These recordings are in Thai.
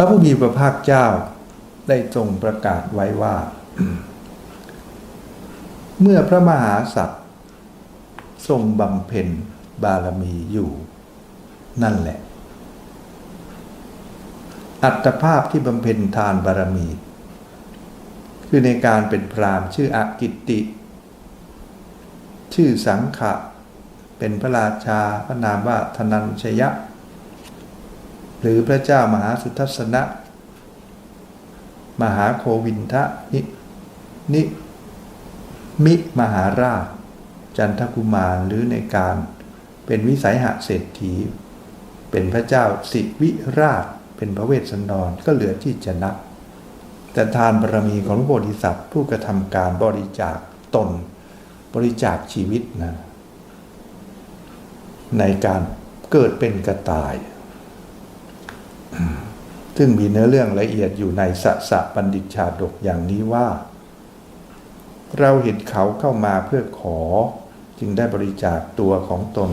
พระผู้มีพระภาคเจ้าได้ทรงประกาศไว้ว่า เมื่อพระมหาสัตว์ทรงบำเพ็ญบารมีอยู่ นั่นแหละ อัตภาพที่บำเพ็ญทานบารมี คือในการเป็นพรามชื่ออากิตติชื่อสังขะ เป็นพระราชาพระนามว่าธนัญชยะ หรือพระเจ้ามหาสุทัศนะ มหาโควินทะนินิมิมหาราช จันทกุมารหรือในการ เป็นวิสัยหะเศรษฐี เป็นพระเจ้าสิวิราช เป็นพระเวสสันดรก็เหลือที่จะนับแต่ทานบารมีของพระโพธิสัตว์ผู้กระทำการบริจาคตน บริจาคชีวิตนะในการเกิดเป็นกระต่าย ซึ่งมีเนื้อเรื่องละเอียดอยู่ในสสะบัณฑิตชาดกอย่างนี้ว่า เราเห็นเขาเข้ามาเพื่อขอจึงได้บริจาคตัวของตน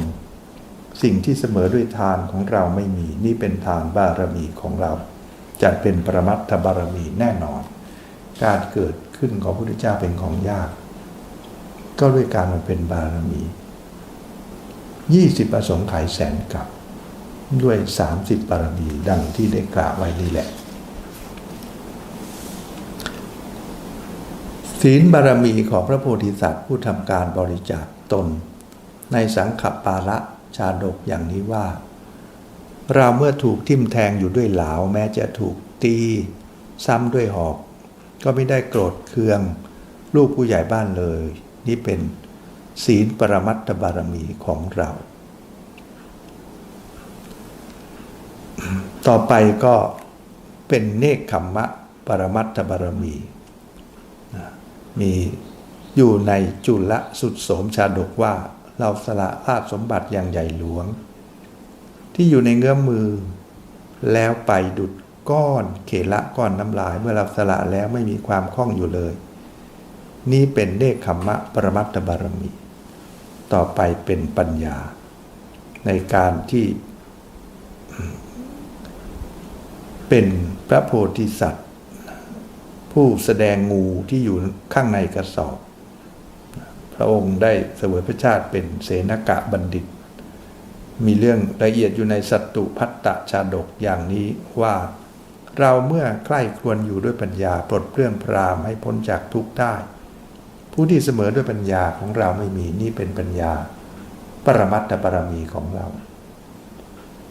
สิ่งที่เสมอด้วยทานของเราไม่มีนี่เป็นทานบารมีของเรา จะเป็นประมัตถบารมีแน่นอน การเกิดขึ้นของพระพุทธเจ้าเป็นของยาก ก็ด้วยการมาเป็นบารมียี่สิบประสงค์ขายแสนกับ ด้วยสามสิบบารมีดังที่ได้กล่าวไว้นี่แหละ ศีลบารมีของพระโพธิสัตว์ผู้ทำการบริจาคตน ในสังขปาระชาดกอย่างนี้ว่า เราเมื่อถูกทิ่มแทงอยู่ด้วยเหลาแม้จะถูกตีซ้ำด้วยหอก ก็ไม่ได้โกรธเคือง ลูกผู้ใหญ่บ้านเลย นี่เป็นศีลปรมัตถบารมีของเรา ต่อไปก็เป็นเนคขมมะปรมัตถบารมี มีอยู่ในจุลสุดโสมชาดกว่า เราสละราชสมบัติอย่างใหญ่หลวง ที่อยู่ในเงื้อมมือ แล้วไปดุดก้อนเขละก้อนน้ำลาย เมื่อเราสละแล้วไม่มีความคล่องอยู่เลย นี่เป็นเนคขมมะปรมัตถบารมี ต่อไปเป็นปัญญา ในการที่ เป็นพระโพธิสัตว์ ผู้แสดงงูที่อยู่ข้างในกระสอบ พระองค์ได้เสวยพระชาติเป็นเสนกะบัณฑิต มีเรื่องละเอียดอยู่ในสัตตุพัตตชาดกอย่างนี้ว่าเราเมื่อใกล้ควรอยู่ด้วยปัญญาปลดเปลื้องพรามให้พ้นจากทุกข์ได้ ผู้ที่เสมอด้วยปัญญาของเราไม่มีนี่เป็นปัญญา ปรมัตถบารมีของเรา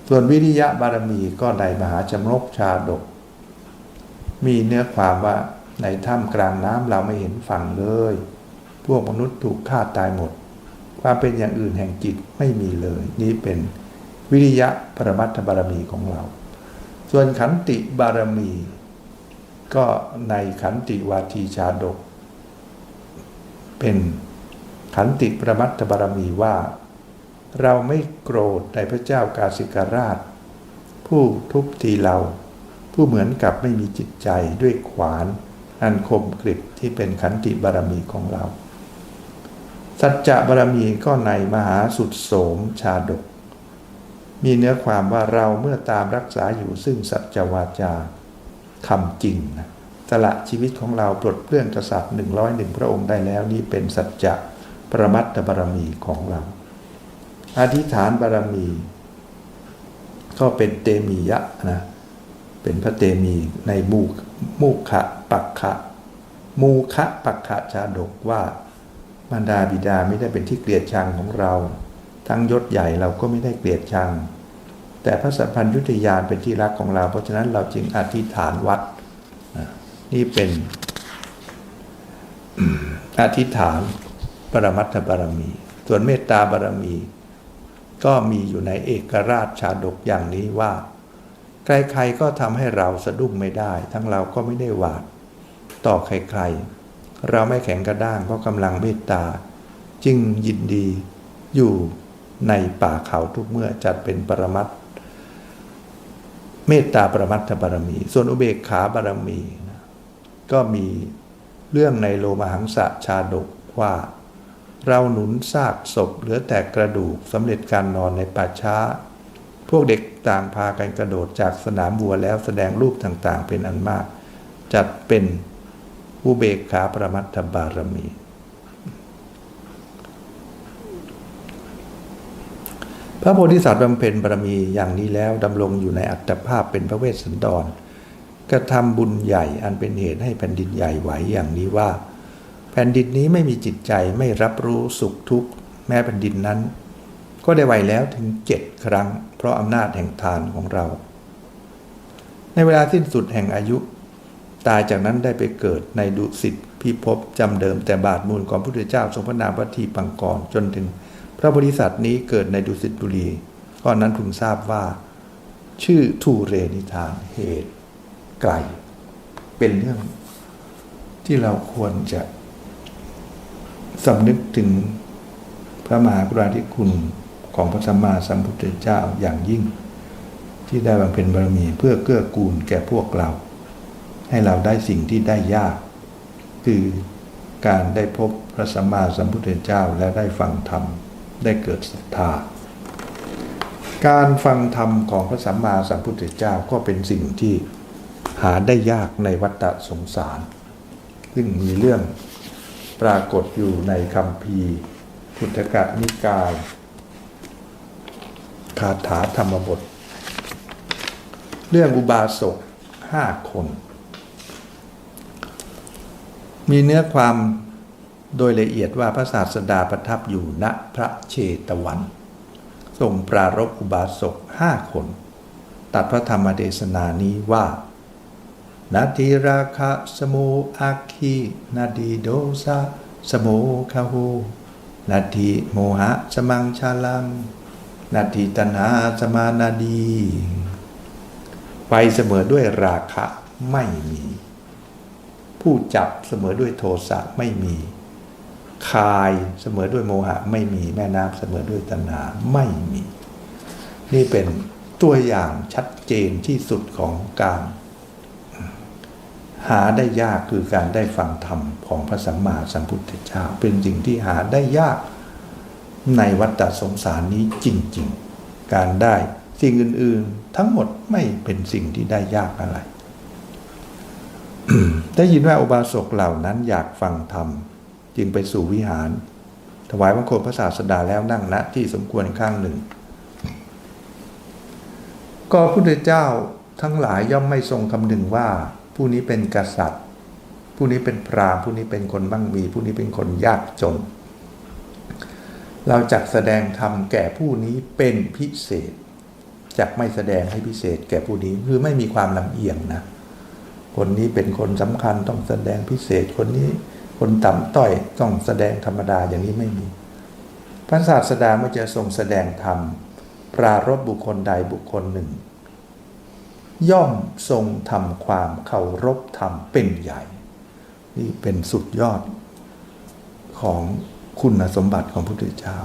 ส่วนวิริยะบารมีก็ในมหาชมรกชาดก มีเนื้อความว่าในถ้ำกลางน้ำเราไม่เห็นฝั่งเลย พวกมนุษย์ถูกฆ่าตายหมด ความเป็นอย่างอื่นแห่งจิตไม่มีเลย นี่เป็นวิริยะปรมัตถบารมีของเรา ส่วนขันติบารมี ก็ในขันติวาทีชาดก เป็นขันติปรมัตถบารมีว่า เราไม่โกรธในพระเจ้ากาสิการาช ผู้ทุบตีเรา ผู้เหมือนกับไม่มีจิตใจด้วยขวาน อันคมกริบที่เป็นขันติบารมีของเรา สัจจะบารมีก็ในมหาสุดโสมชาดก มีเนื้อความว่าเราเมื่อตามรักษาอยู่ซึ่งสัจวาจาคำจริงนะสละชีวิตของเราปลดเปลื้องกษัตริย์หนึ่งร้อยหนึ่งพระองค์ได้แล้วนี่เป็นสัจจะประมัตถบารมีของเรา อธิษฐานบารมี ก็เป็นเตมียะนะเป็นพระเตมีในมูมูขะปักขะ มูคะปักขะชาดกว่ามารดาบิดาไม่ได้เป็นที่เกลียดชังของเรา ทั้งยศใหญ่เราก็ไม่ได้เกลียดชัง แต่พระสัพพัญยุทธยานเป็นที่รักของเรา เพราะฉะนั้นเราจึงอธิษฐานวัดนี่เป็นอธิษฐานปรมัตถบารมี ส่วนเมตตาบารมี ก็มีอยู่ในเอกราชชาดกอย่างนี้ว่า ใครๆก็ทำให้เราสะดุ้งไม่ได้ ทั้งเราก็ไม่ได้หวาด ต่อใครๆ เราไม่แข็งกระด้างเพราะกำลังเมตตา จึงยินดีอยู่ในป่าเขาทุกเมื่อจัดเป็นปรมัตเมตตาปรมัตถบารมี ส่วนอุเบกขาบารมี ก็มีเรื่องในโลมหังสะชาดกว่า เราหนุนซากศพเหลือแต่กระดูกสำเร็จการนอนในป่าช้า พวกเด็กต่างพากันกระโดดจากสนามวัวแล้วแสดงรูปต่างๆ เป็นอันมาก จัดเป็นอุเบกขาประมัตถบารมี พระโพธิสัตว์บำเพ็ญบารมีอย่างนี้แล้วดำรงอยู่ในอัตภาพเป็นพระเวสสันดรกระทำบุญใหญ่อันเป็นเหตุให้แผ่นดินใหญ่ไหวอย่างนี้ว่า แผ่นดินนี้ไม่มีจิตใจไม่รับรู้สุขทุกข์แม้แผ่นดินนั้น ก็ได้ไหวแล้วถึงเจ็ดครั้ง เพราะอำนาจแห่งทานของเรา ในเวลาสิ้นสุดแห่งอายุ ตายจากนั้นได้ไปเกิดในดุสิตพิภพจำเดิมแต่บาทมูลของพระพุทธเจ้าทรงพระนามวัตถีปังกรจนถึง พระบริษัทนี้เกิดในดุสิตบุรีตอนนั้นพึงทราบว่า ชื่อทูเรนิทานเหตุ ไกล เป็นเรื่องที่เราควรจะ สำนึกถึงพระมหากรุณาธิคุณของพระสัมมาสัมพุทธเจ้าอย่างยิ่ง ที่ได้บำเพ็ญบารมีเพื่อเกื้อกูลแก่พวกเรา ให้เราได้สิ่งที่ได้ยาก คือการได้พบพระสัมมาสัมพุทธเจ้าและได้ฟังธรรม ได้เกิดศรัทธา การฟังธรรมของพระสัมมาสัมพุทธเจ้าก็เป็นสิ่งที่หาได้ยากในวัฏสงสาร ซึ่งมีเรื่อง ปรากฏอยู่ในคำพีพุทธกนิกายคาถาธรรมบท เรื่องอุบาสกห้าคน มีเนื้อความโดยละเอียดว่าพระศาสดาประทับอยู่ณพระเชตวันทรงปรารบอุบาสกห้าคน ตัดพระธรรมเทศนานี้ว่า นาทีราคะสโมอาคีนาดีโดซาสโมคาโฮนาทีโมหะสมังชาลัง นาทีตัณหาสมานาดีไปเสมอด้วยราคะไม่มี ผู้จับเสมอด้วยโทสะไม่มี คายเสมอด้วยโมหะไม่มีแม่น้ำเสมอด้วยตัณหาไม่มี นี่เป็นตัวอย่างชัดเจนที่สุดของการ หาได้ยากคือการได้ฟังธรรมของพระสัมมาสัมพุทธเจ้า เป็นสิ่งที่หาได้ยากในวัฏสงสารนี้จริง ๆ การได้สิ่งอื่น ๆ ทั้งหมดไม่เป็นสิ่งที่ได้ยากอะไร ได้ยินว่าอุบาสกเหล่านั้นอยากฟังธรรม จึงไปสู่วิหาร ถวายบังคมพระศาสดาแล้วนั่งณที่สมควรข้างหนึ่ง ก็พระพุทธเจ้าทั้งหลายย่อมไม่ทรงคำนึงว่า ผู้นี้เป็นกษัตริย์ ผู้นี้เป็นพราหมณ์ผู้นี้เป็นคนมั่งมี ผู้นี้เป็นคนยากจน เราจักแสดงธรรมแก่ผู้นี้เป็นพิเศษจักไม่แสดงให้พิเศษแก่ผู้นี้คือไม่มีความลำเอียงนะ คนนี้เป็นคนสำคัญต้องแสดงพิเศษคนนี้คนต่ำต้อยต้องแสดงธรรมดาอย่างนี้ไม่มี พระศาสดาเมื่อจะทรงแสดงธรรมปรารบบุคคลใดบุคคลหนึ่ง ย่อมทรงทำความเคารพธรรมเป็นใหญ่ นี่เป็นสุดยอดของคุณสมบัติของพระพุทธเจ้า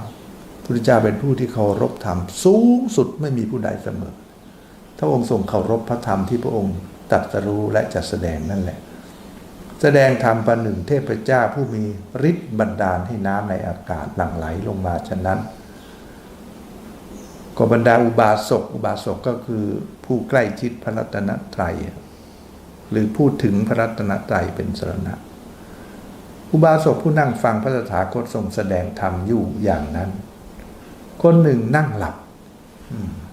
พระพุทธเจ้าเป็นผู้ที่เคารพธรรมสูงสุดไม่มีผู้ใดเสมอถ้าองค์ทรงเคารพพระธรรมที่พระองค์ตรัสรู้และจะแสดงนั่นแหละ แสดงธรรมประหนึ่งเทพเจ้าผู้มีฤทธิ์บันดาลให้น้ำในอากาศหลั่งไหลลงมาฉะนั้น ก็บรรดาอุบาสกอุบาสกก็คือผู้ใกล้ชิดพระรัตนตรัย หรือพูดถึงพระรัตนตรัยเป็นสรณะ อุบาสกผู้นั่งฟังพระสถาคตทรงแสดงธรรมอยู่อย่างนั้น คนหนึ่งนั่งหลับ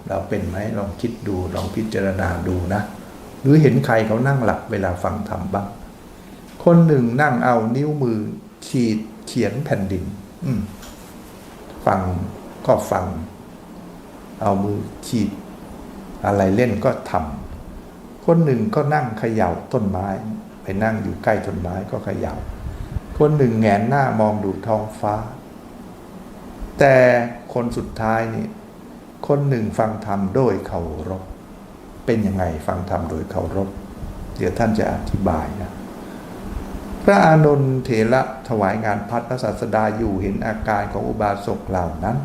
เราเป็นไหมลองคิดดูลองพิจารณาดูนะ หรือเห็นใครเขานั่งหลับเวลาฟังธรรมบ้าง คนหนึ่งนั่งเอานิ้วมือขีดเขียนแผ่นดินฟังก็ฟัง เอามือขีด อะไรเล่นก็ทำคนหนึ่งก็นั่งเขย่าต้นไม้ ไปนั่งอยู่ใกล้ต้นไม้ก็เขย่า คนหนึ่งแงนหน้ามองดูท้องฟ้า แต่คนสุดท้ายนี่คนหนึ่งฟังธรรมโดยเคารพเป็นยังไงฟังธรรมโดยเคารพ เดี๋ยวท่านจะอธิบายนะพระอานนท์เถระถวายงานพัดพระศาสดาอยู่เห็นอาการของอุบาสกเหล่านั้น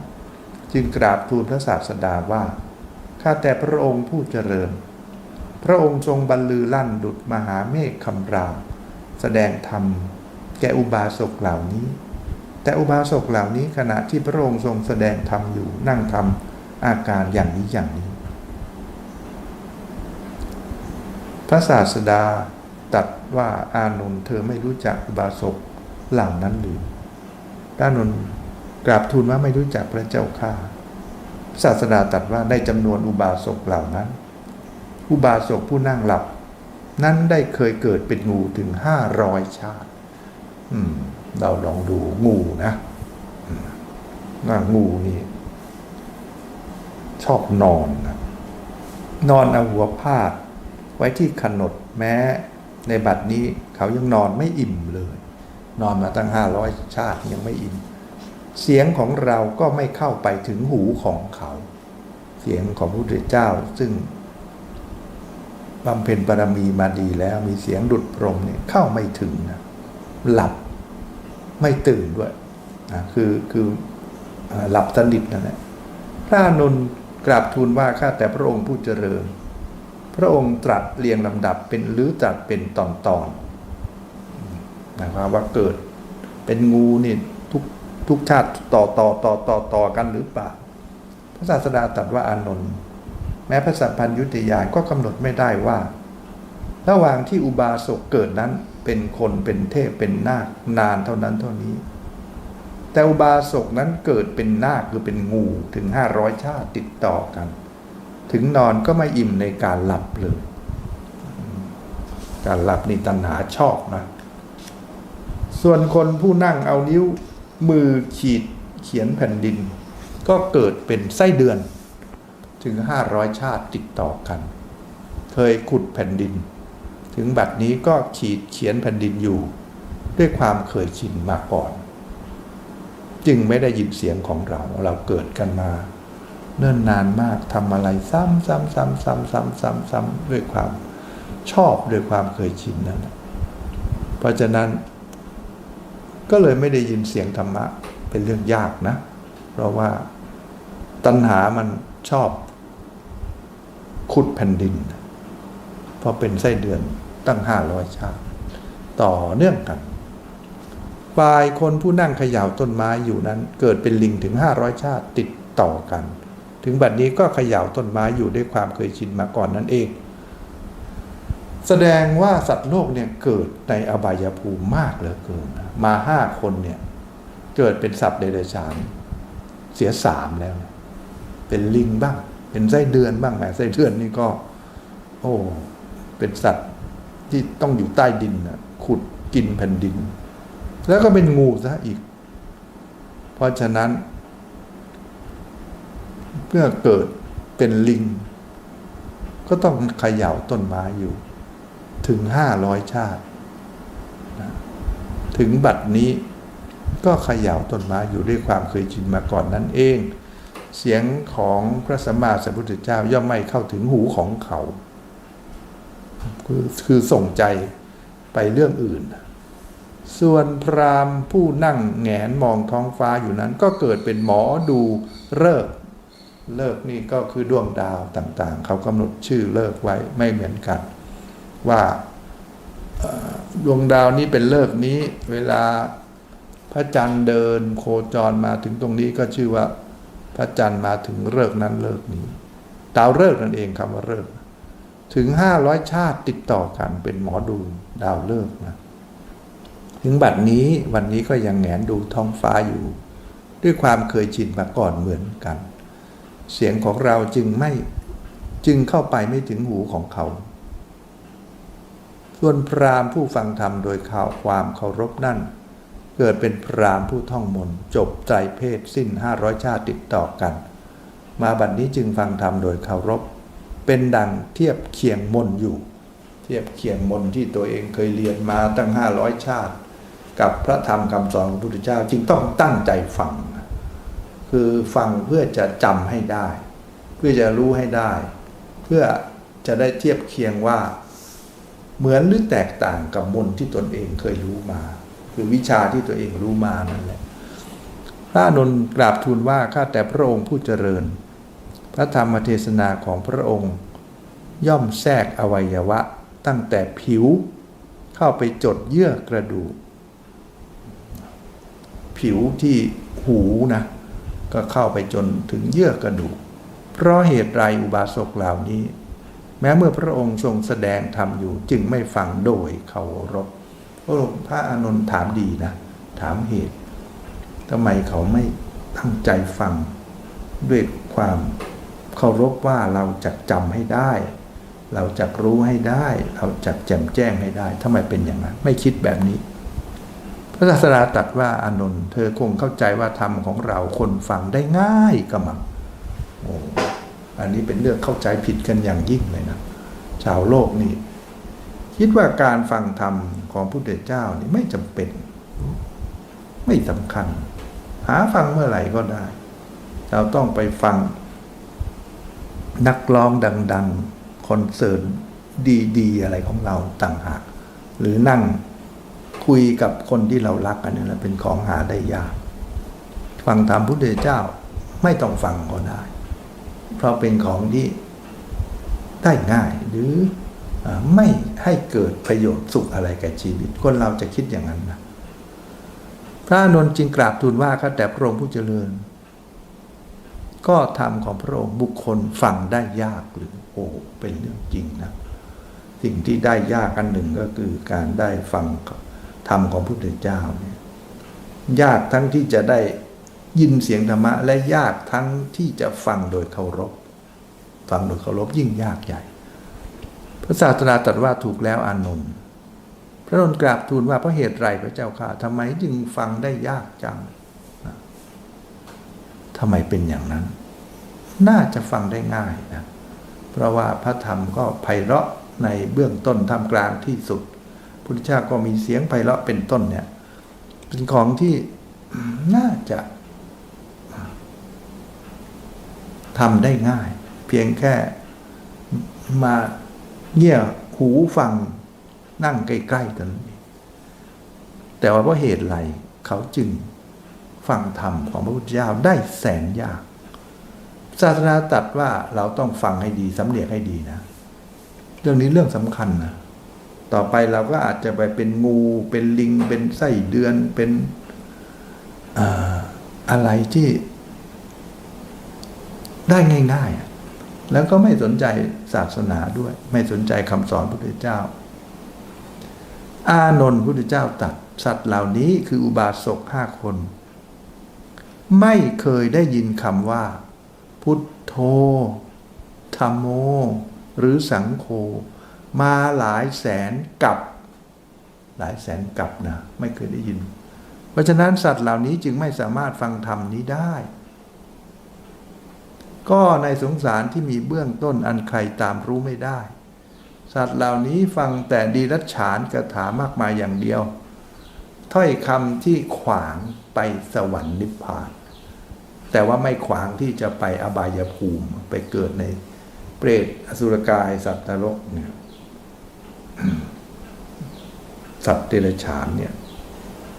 จึงกราบทูลพระศาสดาว่าข้าแต่พระองค์ผู้เจริญ พระองค์ทรงบรรลือลั่นดุจมหาเมฆคำรามแสดงธรรม แก่อุบาสกเหล่านี้ แต่อุบาสกเหล่านี้ขณะที่พระองค์ทรงแสดงธรรมอยู่นั่งทำอาการอย่างนี้อย่างนี้ พระศาสดาตัดว่าอานนท์เธอไม่รู้จักอุบาสกเหล่านั้นหรืออานนท์ กราบทูลว่าไม่รู้จักพระเจ้าข้าศาสดาตรัดว่าในจำนวนอุบาสกเหล่านั้น อุบาสกผู้นั่งหลับ นั้นได้เคยเกิดเป็นงูถึงห้าร้อยชาติ อืม เราลองดูงูนะอืมว่างูนี่ ชอบนอนนะนอนเอาหัวพาด ไว้ที่ขนดแม้ ในบัดนี้เขายังนอนไม่อิ่มเลย นอนมาตั้งห้าร้อยชาติยังไม่อิ่ม เสียงของเราก็ไม่เข้าไปถึงหูของเขา เสียงของพระพุทธเจ้าซึ่งบำเพ็ญบารมีมาดีแล้วมีเสียงดุดพรมเนี่ยเข้าไม่ถึงนะหลับไม่ตื่นด้วยนะคือคือหลับสนิทนั่นแหละพระนนกราบทูลว่าข้าแต่พระองค์ผู้เจริญ พระองค์ตรัสเรียงลำดับเป็นหรือตรัสเป็นตอนตอนๆนะครับว่าเกิดเป็นงูนี่ ทุกชาติต่อต่อต่อต่อต่อกันหรือเปล่าพระศาสดาตรัสว่าอานนท์แม้พระสัพพัญญุติยานก็กำหนดไม่ได้ว่า ระหว่างที่อุบาสกเกิดนั้นเป็นคนเป็นเทพเป็นนาคนานเท่านั้นเท่านี้ แต่อุบาสกนั้นเกิดเป็นนาคคือเป็นงูถึงห้าร้อยชาติติดต่อกัน ถึงนอนก็ไม่อิ่มในการหลับเลย การหลับนี่ตัณหาชอบนะ ส่วนคนผู้นั่งเอานิ้ว มือขีดเขียนแผ่นดิน ก็เกิดเป็นไส้เดือนถึงห้าร้อยชาติติดต่อกัน เคยขุดแผ่นดิน ถึงบัดนี้ก็ขีดเขียนแผ่นดินอยู่ ด้วยความเคยชินมาก่อน จึงไม่ได้ยินเสียงของเราเราเกิดกันมา เนิ่นนานมากทำอะไรซ้ำซ้ำซ้ำซ้ำซ้ำซ้ำซ้ำด้วยความชอบด้วยความเคยชินนั่นแหละเพราะฉะนั้น ก็เลยไม่ได้ยินเสียงธรรมะ เป็นเรื่องยากนะ เพราะว่าตัณหามันชอบขุดแผ่นดินพราะเป็นไส้เดือนตั้งห้าร้อยชาติ ต่อเนื่องกันฝ่ายคนผู้นั่งเขย่าต้นไม้อยู่นั้น เกิดเป็นลิงถึงห้าร้อยชาติติดต่อกัน ถึงบัดนี้ก็เขย่าต้นไม้อยู่ด้วยความเคยชินมาก่อนนั่นเอง แสดงว่าสัตว์โลกเนี่ยเกิดในอบายภูมิมากเหลือเกิน มาห้าคนเนี่ย เกิดเป็นสัตว์เดรัจฉาน เสียสามแล้ว เป็นลิงบ้าง เป็นไส้เดือนบ้างแหมไส้เดือนนี่ก็ โอ้เป็นสัตว์ที่ต้องอยู่ใต้ดินนะขุดกินแผ่นดิน แล้วก็เป็นงูซะอีก เพราะฉะนั้นเมื่อเกิดเป็นลิง ก็ต้องเขย่าต้นไม้อยู่ ถึงห้าร้อยชาติ ถึงบัดนี้ก็เขย่าต้นไม้อยู่ด้วยความเคยชินมาก่อนนั้นเอง เสียงของพระสัมมาสัมพุทธเจ้าย่อมไม่เข้าถึงหูของเขาคือคือส่งใจไปเรื่องอื่น ส่วนพรามผู้นั่งแงนมองท้องฟ้าอยู่นั้น ก็เกิดเป็นหมอดูเลิกเลิกนี่ก็คือดวงดาวต่างๆ เขากำหนดชื่อเลิกไว้ไม่เหมือนกัน ว่า ดวงดาวนี้เป็นเลิกนี้ เวลาพระจันทร์เดินโคจรมาถึงตรงนี้ก็ชื่อว่าพระจันทร์มาถึงเลิกนั้นเลิกนี้ดาวเลิกนั่นเองคำว่าเลิกถึงห้าร้อยชาติติดต่อกันเป็นหมอดูดาวเลิกนะถึงบัดนี้วันนี้ก็ยังแงนดูท้องฟ้าอยู่ ด้วยความเคยชินมาก่อนเหมือนกัน เสียงของเราจึงไม่จึงเข้าไปไม่ถึงหูของเขา ส่วนพราหมณ์ผู้ฟังธรรมโดยข่าวความเคารพนั่น เกิดเป็นพราหมณ์ผู้ท่องมนต์จบใจเพศสิ้นห้าร้อยชาติติดต่อกัน มาบัดนี้จึงฟังธรรมโดยเคารพ เป็นดังเทียบเคียงมนต์อยู่ เทียบเคียงมนต์ที่ตัวเองเคยเรียนมาตั้งห้าร้อยชาติ กับพระธรรมคำสอนของพระพุทธเจ้าจึงต้องตั้งใจฟัง คือฟังเพื่อจะจำให้ได้ เพื่อจะรู้ให้ได้ เพื่อจะได้เทียบเคียงว่า เหมือนหรือแตกต่างกับมนต์ที่ตนเองเคยรู้มา คือวิชาที่ตัวเองรู้มานั่นแหละพระอานนกราบทูลว่าข้าแต่พระองค์ผู้เจริญ พระธรรมเทศนาของพระองค์ ย่อมแทรกอวัยวะตั้งแต่ผิวเข้าไปจดเยื่อกระดูก ผิวที่หูนะ ก็เข้าไปจนถึงเยื่อกระดูก เพราะเหตุไรอุบาสกเหล่านี้ แม้เมื่อพระองค์ทรงแสดงธรรมอยู่จึงไม่ฟังโดยเคารพพระองค์พระอานนท์ถามดีนะ ถามเหตุทำไมเขาไม่ตั้งใจฟังด้วยความเคารพว่าเราจะจำให้ได้ เราจะรู้ให้ได้ เราจะแจ่มแจ้งให้ได้ทำไมเป็นอย่างนั้น ไม่คิดแบบนี้ พระศาสดาตรัสว่าอานนท์เธอคงเข้าใจว่าธรรมของเราคนฟังได้ง่ายกระมังโอ้ อันนี้เป็นเรื่องเข้าใจผิดกันอย่างยิ่งเลยนะ ชาวโลกนี่ คิดว่าการฟังธรรมของพระพุทธเจ้านี่ไม่จำเป็น ไม่สำคัญ หาฟังเมื่อไหร่ก็ได้ เราต้องไปฟัง นักร้องดัง ๆ คอนเสิร์ตดีๆ อะไรของเราต่างหาก หรือนั่งคุยกับคนที่เรารักกันนี่แหละเป็นของหาได้ยาก ฟังธรรมพุทธเจ้าไม่ต้องฟังก็ได้ ราะเป็นของที่ได้ง่ายหรือไม่ให้เกิดประโยชน์สุขอะไรแก่ชีวิต คนเราจะคิดอย่างนั้นนะพระนนท์จึงกราบทูลว่าข้าแต่พระองค์ผู้เจริญ ก็ธรรมของพระองค์บุคคลฟังได้ยากหรือโอ้เป็นเรื่องจริงนะสิ่งที่ได้ยากอันหนึ่งก็คือการได้ฟังธรรมของพระพุทธเจ้าเนี่ยยากทั้งที่จะได้ ยินเสียงธรรมะและยากทั้งที่จะฟังโดยเคารพ ฟังโดยเคารพยิ่งยากใหญ่ พระศาสดาตรัสว่าถูกแล้วอานนท์พระนนท์กราบทูลว่าเพราะเหตุไรพระเจ้าค่ะทำไมจึงฟังได้ยากจังทำไมเป็นอย่างนั้น น่าจะฟังได้ง่ายนะเพราะว่าพระธรรมก็ไพเราะในเบื้องต้นท่ามกลางที่สุดพุทธเจ้าก็มีเสียงไพเราะเป็นต้นเนี่ย เป็นของที่น่าจะ ทำได้ง่าย เพียงแค่มาเงี่ยหูฟังนั่งใกล้ๆกัน แต่ว่าเพราะเหตุไรเขาจึงฟังธรรมของพระพุทธเจ้าได้แสนยาก ศาสนาตรัสว่าเราต้องฟังให้ดีสำเนียกให้ดีนะ เรื่องนี้เรื่องสำคัญนะต่อไปเราก็อาจจะไปเป็นงูเป็นลิง เป็นไส้เดือนเป็นออะไรที่ ได้ง่าย ๆ แล้วก็ไม่สนใจศาสนาด้วย ไม่สนใจคำสอนพระพุทธเจ้า อานนท์พระพุทธเจ้าตรัสสัตว์เหล่านี้คืออุบาสกห้าคน ไม่เคยได้ยินคำว่า พุทโธธรรมโม หรือสังโฆมาหลายแสนกับ หลายแสนกับนะ ไม่เคยได้ยิน เพราะฉะนั้นสัตว์เหล่านี้จึงไม่สามารถฟังธรรมนี้ได้ ก็ในสงสารที่มีเบื้องต้นอันใครตามรู้ไม่ได้ สัตว์เหล่านี้ฟังแต่ดีรัจฉานกระถามากมายอย่างเดียว ถ้อยคำที่ขวางไปสวรรค์นิพพาน แต่ว่าไม่ขวางที่จะไปอบายภูมิไปเกิดในเปรตอสุรกายสัตว์นรกเนี่ยสัตว์เดรัจฉานเนี่ย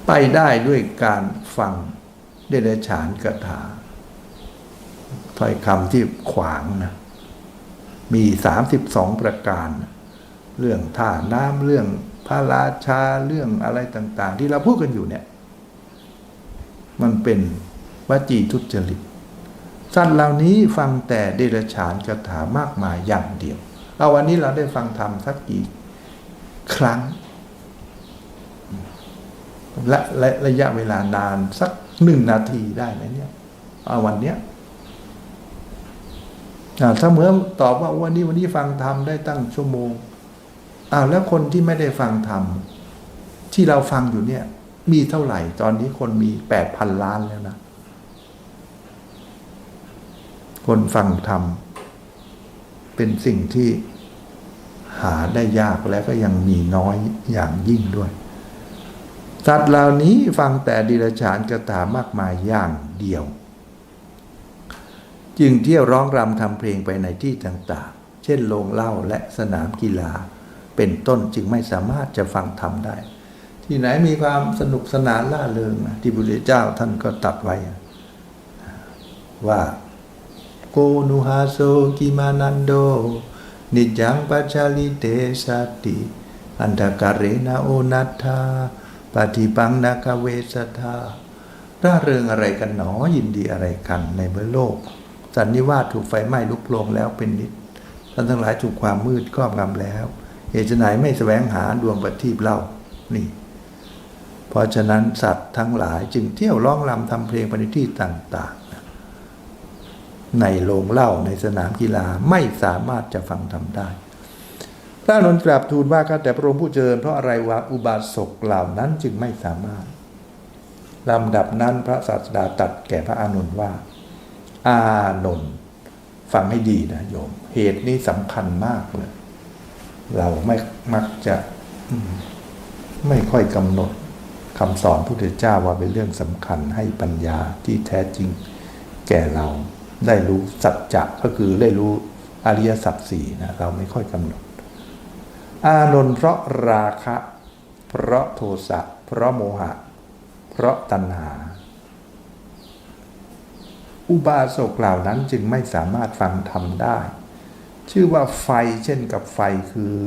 ไปได้ด้วยการฟังเดรัจฉานกถา ถ้อยคำที่ขวางนะมีสามสิบสองประการ เรื่องท่าน้ำเรื่องพระราชาเรื่องอะไรต่าง ๆ ที่เราพูดกันอยู่เนี่ย มันเป็นวจีทุจริตสัตว์เหล่านี้ฟังแต่เดรัจฉานคาถามากมายอย่างเดียว เอาวันนี้เราได้ฟังธรรมสักกี่ครั้งและและระยะเวลานานสักหนึ่งนาทีได้ไหมเนี่ย เอาวันเนี้ย ถ้าเหมือนตอบว่าวันนี้วันนี้ฟังธรรมได้ตั้งชั่วโมงอ้าวแล้วคนที่ไม่ได้ฟังธรรมที่เราฟังอยู่เนี่ย มีเท่าไหร่ ตอนนี้คนมีแปดพันล้านแล้วนะ คนฟังธรรมเป็นสิ่งที่หาได้ยากและก็ยังมีน้อยอย่างยิ่งด้วย สัตว์เหล่านี้ฟังแต่ดิรฉานกระถามากมายอย่างเดียว จึงเที่ยวร้องรำทำเพลงไปในที่ต่างๆ เช่นโรงเล้าและสนามกีฬา เป็นต้นจึงไม่สามารถจะฟังธรรมได้ ที่ไหนมีความสนุกสนานล่าเริงนะที่พระพุทธเจ้าท่านก็ตัดไว้ ว่าโกนุหาโซกิมานันโด นิจังปัจจาลิเตสติอันตการเรนาโอนัตถาปฏิปังนาคาเวสธาร่าเริงอะไรกันหนอยินดีอะไรกันในเมื่อโลก สันนิวาสถูกไฟไหม้ลุกโลงแล้วเป็นนิดท่านทั้งหลายถูกความมืดครอบงำแล้วเหตุไฉนไม่แสวงหาดวงประทีปเล่านี่ เพราะฉะนั้นสัตว์ทั้งหลายจึงเที่ยวร้องรำทำเพลงปณิที่ต่างๆ ในโรงเล้าในสนามกีฬาไม่สามารถจะฟังทำได้พระนนท์กราบทูลว่าข้าแต่พระองค์ผู้เจริญเพราะอะไรวะอุบาสกเหล่านั้นจึงไม่สามารถลำดับนั้นพระศาสดาตัดแก่พระอานนท์ว่า อานนท์ฟังให้ดีนะโยม เหตุนี้สำคัญมากเลยเราไม่มักจะไม่ค่อยกำหนดคำสอนพระพุทธเจ้าว่าเป็นเรื่องสำคัญให้ปัญญาที่แท้จริงแก่เราได้รู้สัจจะก็คือได้รู้อริยสัจสี่นะเราไม่ค่อยกำหนด อานนท์เพราะราคะ เพราะโทสะเพราะโมหะ เพราะตัณหา อุบาสกเหล่านั้นจึงไม่สามารถฟังธรรมได้ ชื่อว่าไฟเช่นกับไฟคือ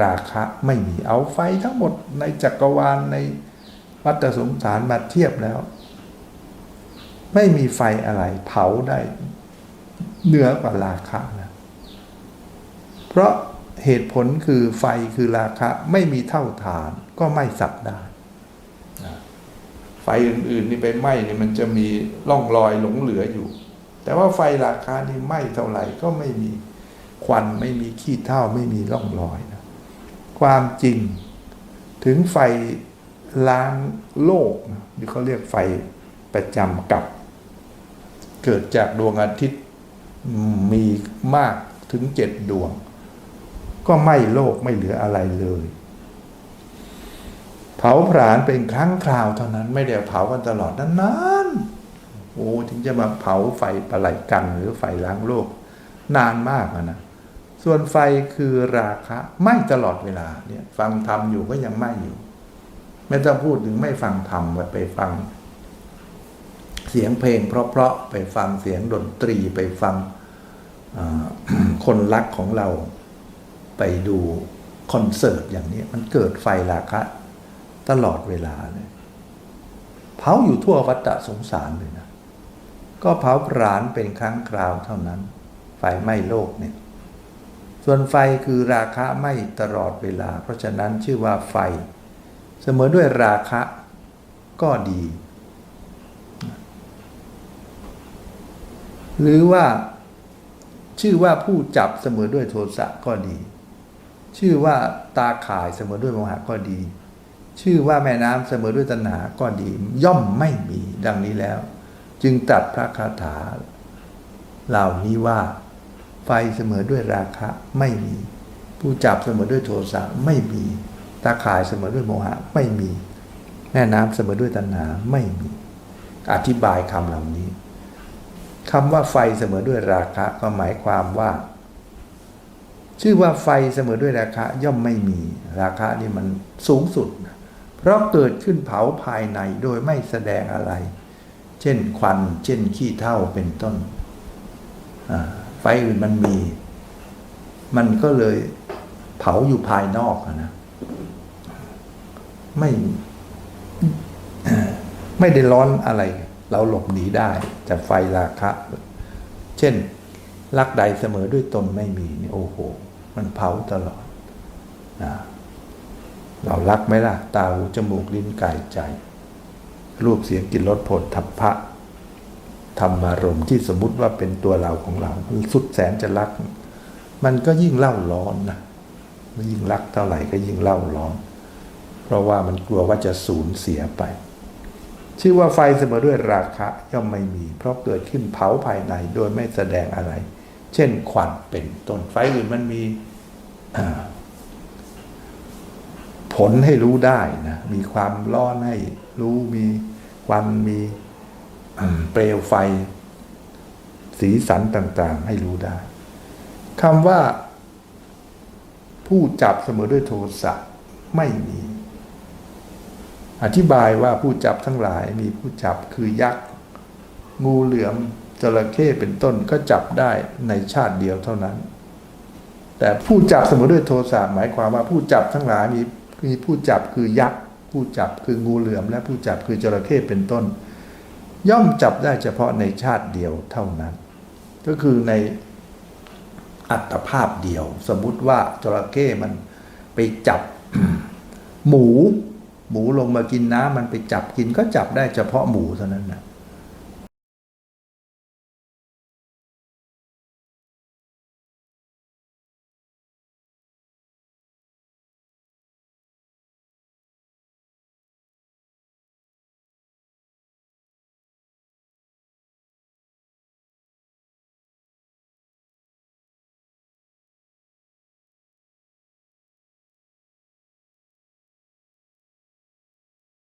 ราคะไม่มีเอาไฟทั้งหมดในจักรวาลในวัฏสงสารมาเทียบแล้ว ไม่มีไฟอะไรเผาได้เหนือกว่าราคะนะเพราะเหตุผลคือไฟคือราคะไม่มีเท่าฐานก็ไม่สับได้ ไฟอื่นๆนี่ไปไหม้นี่มันจะมีร่องรอยหลงเหลืออยู่ แต่ว่าไฟราคานี่ไหม้เท่าไหร่ก็ไม่มีควันไม่มีขี้เท่าไม่มีร่องรอยนะความจริงถึงไฟล้างโลกนะที่เขาเรียกไฟประจำกับ เกิดจากดวงอาทิตย์มีมากถึงเจ็ดดวง ก็ไม่โลกไม่เหลืออะไรเลย เผาผลาญเป็นครั้งคราวเท่านั้นไม่ได้เผากันตลอดนานๆโอ้ถึงจะมาเผาไฟปะไหลกันหรือไฟล้างโลก นานมากนะส่วนไฟคือราคะไหม่ตลอดเวลาเนี่ยฟังธรรมอยู่ก็ยังไหม่อยู่ ไม่ต้องพูดถึงไม่ฟังธรรมไปฟัง เสียงเพลง เพราะๆไปฟังเสียงดนตรีไปฟังคนรักของเราไปดูคอนเสิร์ตอย่างนี้มันเกิดไฟราคะ ตลอดเวลาเลยเผาอยู่ทั่ววัฏสงสารเลยนะ ก็เผาผลาญเป็นครั้งคราวเท่านั้น ไฟไหม้โลกเนี่ย ส่วนไฟคือราคะไหม้ตลอดเวลา เพราะฉะนั้นชื่อว่าไฟ เสมอด้วยราคะก็ดี หรือว่า ชื่อว่าผู้จับเสมอด้วยโทสะก็ดี ชื่อว่าตาข่ายเสมอด้วยโมหะก็ดี ชื่อว่าแม่น้ำเสมอด้วยตัณหาก็ดี ย่อมไม่มีดังนี้แล้ว จึงตัดพระคาถา เหล่านี้ว่า ไฟเสมอด้วยราคะไม่มี ผู้จับเสมอด้วยโทสะไม่มี ตาข่ายเสมอด้วยโมหะไม่มี แม่น้ำเสมอด้วยตัณหาไม่มี อธิบายคำเหล่านี้คำว่าไฟเสมอด้วยราคะก็หมายความว่า ชื่อว่าไฟเสมอด้วยราคะย่อมไม่มี ราคะนี่มันสูงสุดนะ เพราะเกิดขึ้นเผาภายในโดยไม่แสดงอะไร เช่นควัน เช่นขี้เถ้าเป็นต้น ไฟอื่นมันมี มันก็เลยเผาอยู่ภายนอกนะ ไม่ไม่ได้ร้อนอะไร เราหลบหนีได้จากไฟราคะ เช่น รักใดเสมอด้วยตนไม่มีนี่โอ้โห มันเผาตลอดนะ เรารักไหมล่ะ ตาหูจมูกลิ้นกายใจ รูปเสียงกลิ่นรสผลทัพพะธรรมารมณ์ที่สมมุติว่าเป็นตัวเราของเราสุดแสนจะรัก มันก็ยิ่งเล่าร้อนนะยิ่งรักเท่าไหร่ก็ยิ่งเล่าร้อน เพราะว่ามันกลัวว่าจะสูญเสียไป ชื่อว่าไฟเสมอด้วยราคะย่อมไม่มี เพราะเกิดขึ้นเผาภายในโดยไม่แสดงอะไร เช่นควันเป็นต้นไฟอื่นมันมี ผลให้รู้ได้นะ มีความร้อนให้รู้มีควันมีเปลวไฟ สีสันต่างๆ ให้รู้ได้คำว่า ผู้จับเสมอด้วยโทสะไม่มี อธิบายว่าผู้จับทั้งหลายมีผู้จับคือยักษ์ งูเหลือมจระเข้เป็นต้นก็จับได้ในชาติเดียวเท่านั้น แต่ผู้จับเสมอด้วยโทสะหมายความว่าผู้จับทั้งหลายมี มีผู้จับคือยักษ์ผู้จับคืองูเหลือม และผู้จับคือจระเข้เป็นต้น ย่อมจับได้เฉพาะในชาติเดียวเท่านั้น ก็คือในอัตภาพเดียว สมมุติว่าจระเข้มันไปจับหมู หมูลงมากินน้ำมันไปจับกินก็จับได้เฉพาะหมูเท่านั้นนะ